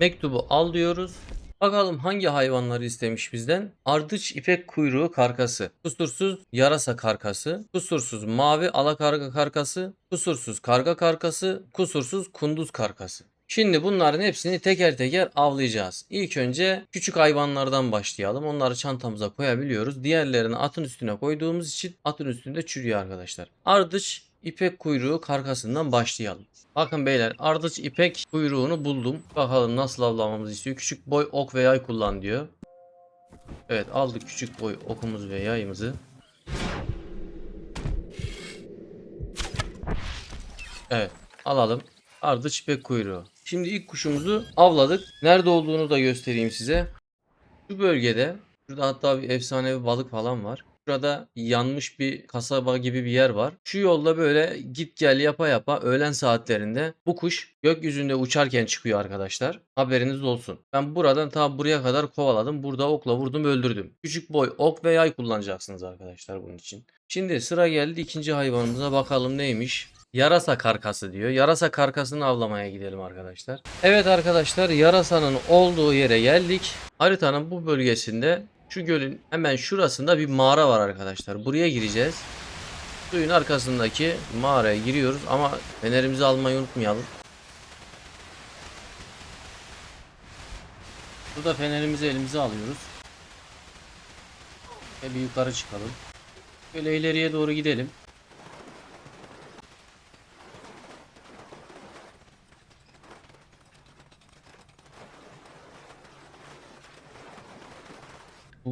Mektubu al diyoruz. Bakalım hangi hayvanları istemiş bizden? Ardıç ipek kuyruğu karkası, kusursuz yarasa karkası, kusursuz mavi alakarga karkası, kusursuz karga karkası, kusursuz kunduz karkası. Şimdi bunların hepsini teker teker avlayacağız. İlk önce küçük hayvanlardan başlayalım. Onları çantamıza koyabiliyoruz. Diğerlerini atın üstüne koyduğumuz için atın üstünde çürüyor arkadaşlar. Ardıç ipek kuyruğu karkasından başlayalım. Bakın beyler ardıç ipek kuyruğunu buldum. Bakalım nasıl avlamamızı istiyor. Küçük boy ok ve yay kullan diyor. Evet aldık küçük boy okumuz ve yayımızı. Evet alalım. Ardıç ipek kuyruğu. Şimdi ilk kuşumuzu avladık. Nerede olduğunu da göstereyim size. Şu bölgede şurada hatta bir efsanevi balık falan var. Şurada yanmış bir kasaba gibi bir yer var. Şu yolda böyle git gel yapa yapa öğlen saatlerinde bu kuş gökyüzünde uçarken çıkıyor arkadaşlar. Haberiniz olsun. Ben buradan ta buraya kadar kovaladım. Burada okla vurdum öldürdüm. Küçük boy ok ve yay kullanacaksınız arkadaşlar bunun için. Şimdi sıra geldi ikinci hayvanımıza bakalım neymiş. Yarasa karkası diyor. Yarasa karkasını avlamaya gidelim arkadaşlar. Evet arkadaşlar yarasanın olduğu yere geldik. Haritanın bu bölgesinde şu gölün hemen şurasında bir mağara var arkadaşlar. Buraya gireceğiz. Suyun arkasındaki mağaraya giriyoruz ama fenerimizi almayı unutmayalım. Burada fenerimizi elimize alıyoruz. Ve bir yukarı çıkalım. Böyle ileriye doğru gidelim.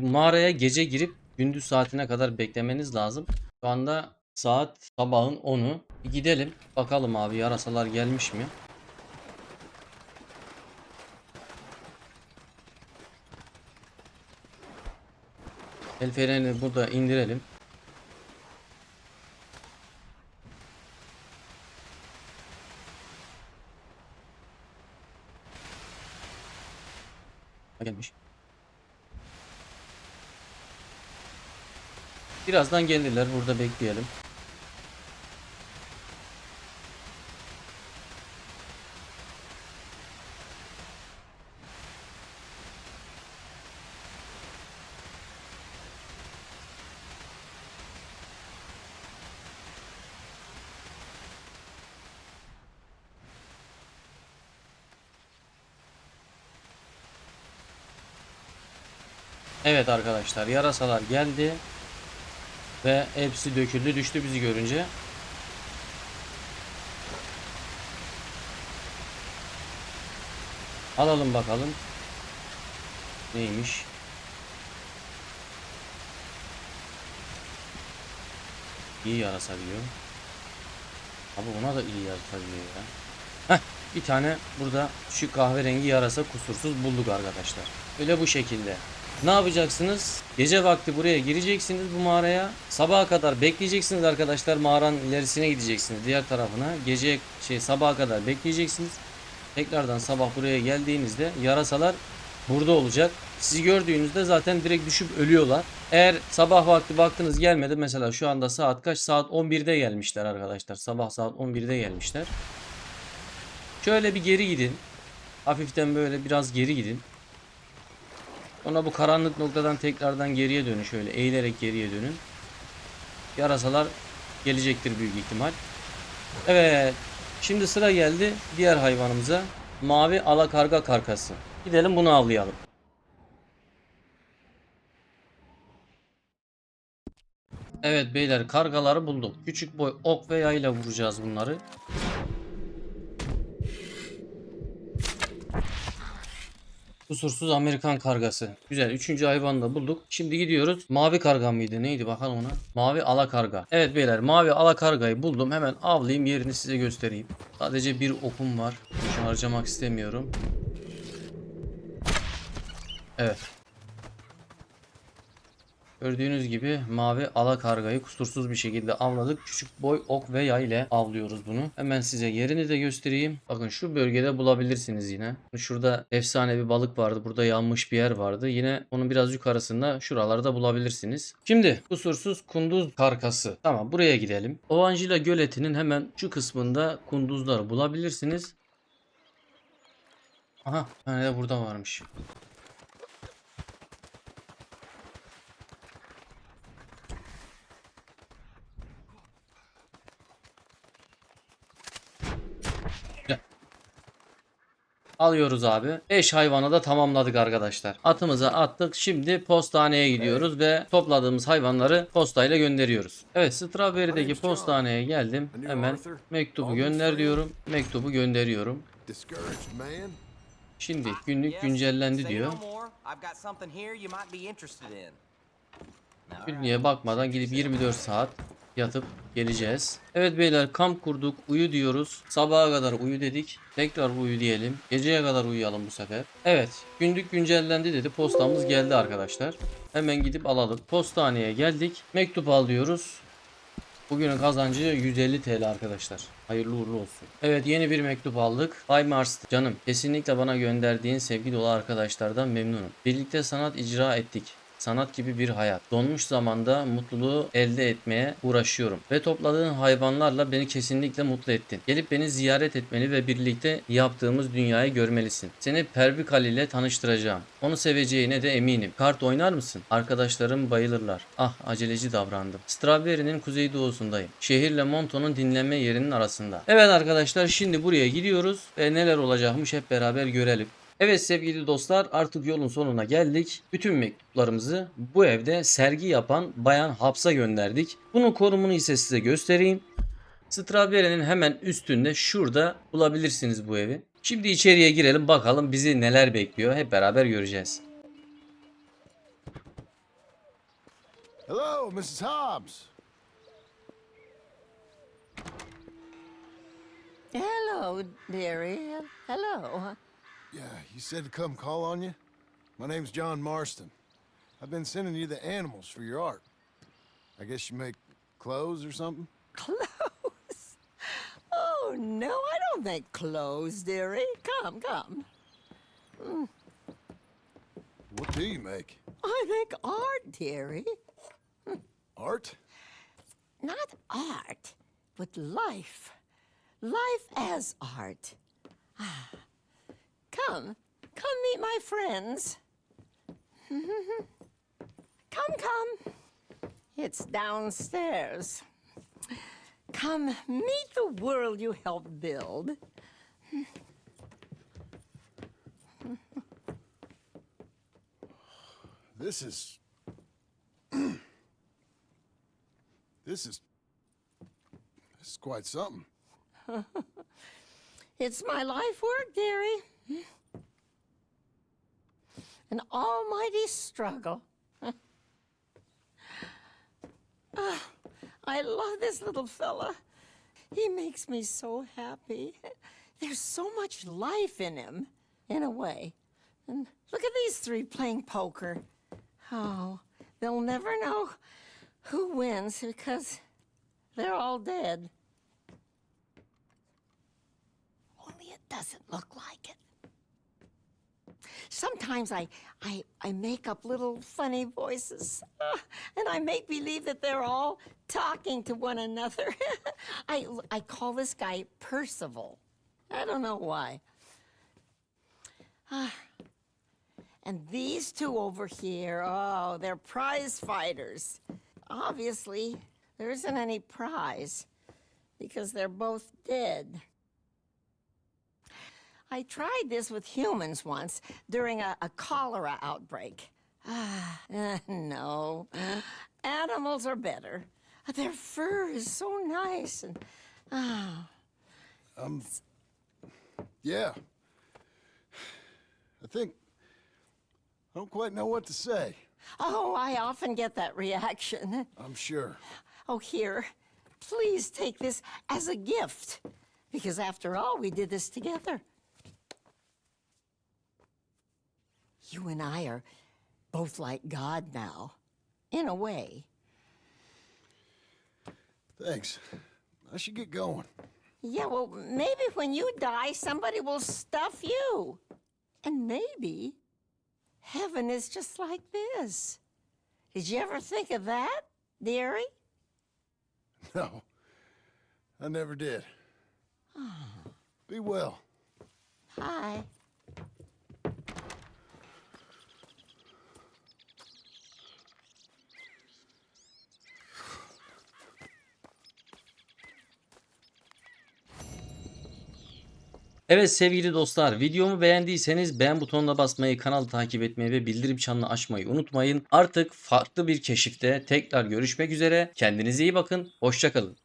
Mağaraya gece girip gündüz saatine kadar beklemeniz lazım. Şu anda saat sabahın 10'u. Bir gidelim bakalım abi yarasalar gelmiş mi? El fenerini burada indirelim. Gelmiş. Birazdan gelirler. Burada bekleyelim. Evet arkadaşlar yarasalar geldi. Ve hepsi döküldü düştü bizi görünce. Alalım bakalım. Neymiş? İyi yarasa diyor. Abi ona da iyi yarasa diyor ya. Heh, bir tane burada şu kahverengi yarasa kusursuz bulduk arkadaşlar. Öyle bu şekilde. Ne yapacaksınız? Gece vakti buraya gireceksiniz bu mağaraya. Sabaha kadar bekleyeceksiniz arkadaşlar. Mağaranın ilerisine gideceksiniz. Diğer tarafına. Gece şey sabaha kadar bekleyeceksiniz. Tekrardan sabah buraya geldiğinizde yarasalar burada olacak. Sizi gördüğünüzde zaten direkt düşüp ölüyorlar. Eğer sabah vakti baktınız gelmedi. Mesela şu anda saat kaç? Saat 11'de gelmişler arkadaşlar. Sabah saat 11'de gelmişler. Şöyle bir geri gidin. Hafiften böyle biraz geri gidin. Sonra bu karanlık noktadan tekrardan geriye dönün şöyle eğilerek geriye dönün. Yarasalar gelecektir büyük ihtimal. Evet. Şimdi sıra geldi diğer hayvanımıza. Mavi alakarga karkası. Gidelim bunu avlayalım. Evet beyler kargaları bulduk. Küçük boy ok ve yayla vuracağız bunları. Kusursuz Amerikan kargası. Güzel. Üçüncü hayvanı da bulduk. Şimdi gidiyoruz. Mavi karga mıydı? Neydi bakalım ona. Mavi ala karga. Evet beyler mavi ala kargayı buldum. Hemen avlayayım yerini size göstereyim. Sadece bir okum var. Boşuna harcamak istemiyorum. Evet. Gördüğünüz gibi mavi ala kargayı kusursuz bir şekilde avladık. Küçük boy ok ve yay ile avlıyoruz bunu. Hemen size yerini de göstereyim. Bakın şu bölgede bulabilirsiniz yine. Şurada efsane bir balık vardı. Burada yanmış bir yer vardı. Yine onun biraz yukarısında şuralarda bulabilirsiniz. Şimdi kusursuz kunduz karkası. Tamam buraya gidelim. Ovanjila göletinin hemen şu kısmında kunduzları bulabilirsiniz. Aha bir de burada varmış. Gel. Alıyoruz abi. 5 hayvanı da tamamladık arkadaşlar. Atımıza attık. Şimdi postaneye gidiyoruz ve topladığımız hayvanları postayla gönderiyoruz. Evet Strawberry'deki postaneye geldim. Hemen mektubu gönder diyorum. Mektubu gönderiyorum. Şimdi günlük güncellendi diyor. Günlüğe bakmadan gidip 24 saat yatıp geleceğiz. Evet beyler kamp kurduk uyu diyoruz. Sabaha kadar uyu dedik. Tekrar uyu diyelim. Geceye kadar uyuyalım bu sefer. Evet günlük güncellendi dedi. Postamız geldi arkadaşlar. Hemen gidip alalım. Postaneye geldik. Mektup al diyoruz. Bugünün kazancı 150 TL arkadaşlar. Hayırlı uğurlu olsun. Evet yeni bir mektup aldık. Bay Mars canım kesinlikle bana gönderdiğin sevgi dolu arkadaşlardan memnunum. Birlikte sanat icra ettik. Sanat gibi bir hayat. Donmuş zamanda mutluluğu elde etmeye uğraşıyorum. Ve topladığın hayvanlarla beni kesinlikle mutlu ettin. Gelip beni ziyaret etmeli ve birlikte yaptığımız dünyayı görmelisin. Seni Pervikal ile tanıştıracağım. Onu seveceğine de eminim. Kart oynar mısın? Arkadaşlarım bayılırlar. Ah aceleci davrandım. Strawberry'nin kuzeydoğusundayım. Şehirle Monto'nun dinlenme yerinin arasında. Evet arkadaşlar şimdi buraya gidiyoruz ve neler olacakmış hep beraber görelim. Evet sevgili dostlar artık yolun sonuna geldik. Bütün mektuplarımızı bu evde sergi yapan Bayan Haps'a gönderdik. Bunun konumunu ise size göstereyim. Strawberry'nin hemen üstünde şurada bulabilirsiniz bu evi. Şimdi içeriye girelim bakalım bizi neler bekliyor hep beraber göreceğiz. Hello, Mrs. Hobbs. Hello, dearie. Hello. Yeah, you said to come call on you? My name's John Marston. I've been sending you the animals for your art. I guess you make clothes or something? Clothes? Oh, no, I don't make clothes, dearie. Come, come. What do you make? I make art, dearie. Art? Not art, but life. Life as art. Ah. Come, come meet my friends. come, come. It's downstairs. Come meet the world you helped build. This is. this is. This is quite something. It's my life work, dearie. An almighty struggle. Ah, I love this little fella. He makes me so happy. There's so much life in him, in a way. And look at these three playing poker. Oh, they'll never know who wins because they're all dead. Only it doesn't look like it. Sometimes I, I, I make up little funny voices, and I make believe that they're all talking to one another. I, I call this guy Percival. I don't know why. And these two over here, oh, they're prize fighters. Obviously, there isn't any prize because they're both dead. I tried this with humans once during a, a cholera outbreak. Ah, no. Animals are better. Their fur is so nice and ah, Yeah. I think. I don't quite know what to say. oh, I often get that reaction. I'm sure. Oh, here, please take this as a gift because after all, we did this together. You and I are both like God now, in a way. Thanks. I should get going. Yeah, well, maybe when you die, somebody will stuff you. And maybe heaven is just like this. Did you ever think of that, dearie? No, I never did. Ah. Be well. Hi. Evet sevgili dostlar videomu beğendiyseniz beğen butonuna basmayı, kanalı takip etmeyi ve bildirim çanını açmayı unutmayın. Artık farklı bir keşifte tekrar görüşmek üzere. Kendinize iyi bakın. Hoşçakalın.